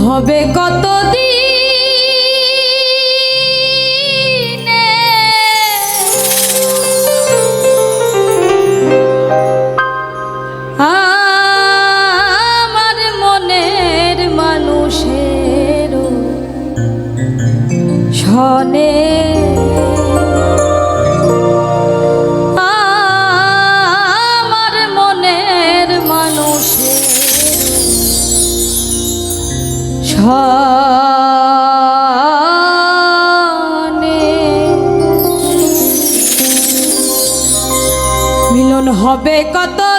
হবে কত হবে কত